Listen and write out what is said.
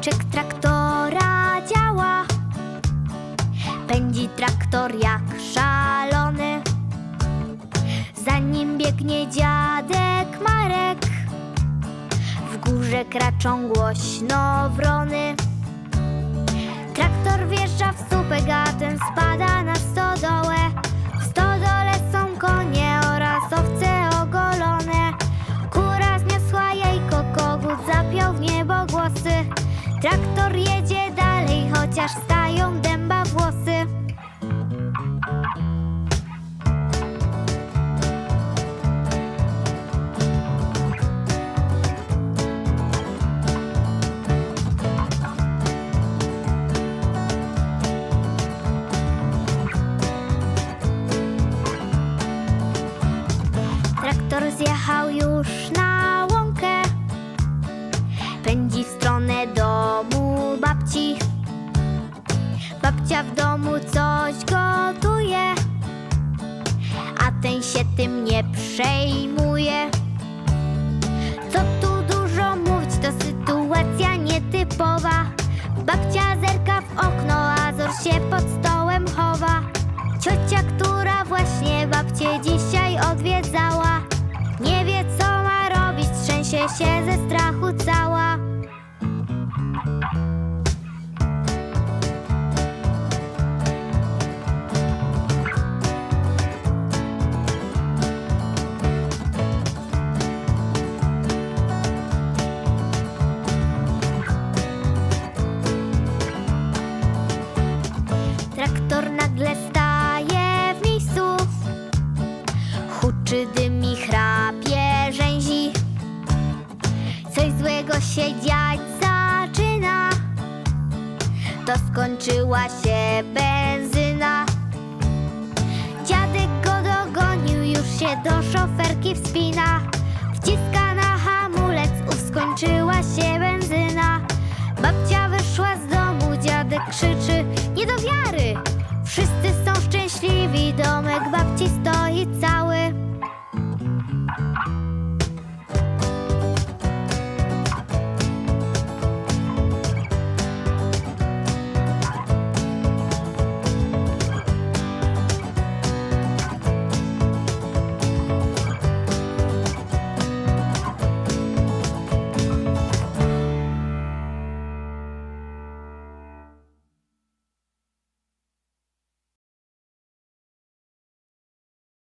Silniczek traktora działa. Pędzi traktor jak szalony. Za nim biegnie dziadek Marek. W górze kraczą głośno wrony. Traktor jedzie dalej, chociaż stają dęba włosy. Traktor zjechał już na łąkę. Pędzi w stronę domu Babcia w domu coś gotuje, a ten się tym nie przejmuje. Co tu dużo mówić, to sytuacja nietypowa. Babcia zerka w okno, a Zor się pod stołem chowa. Ciocia, która właśnie babcię dzisiaj odwiedzała, nie wie co ma robić, trzęsie się ze strachu cała. Huczy, dymi, chrapie, rzęzi. Coś złego się dziać zaczyna. To skończyła się benzyna. Dziadek go dogonił, już się do szoferki wspina. Wciska na hamulec, ów skończyła się benzyna. Babcia wyszła z domu, dziadek krzyczy Nie do wiary! Wszyscy są szczęśliwi, domek babci stoi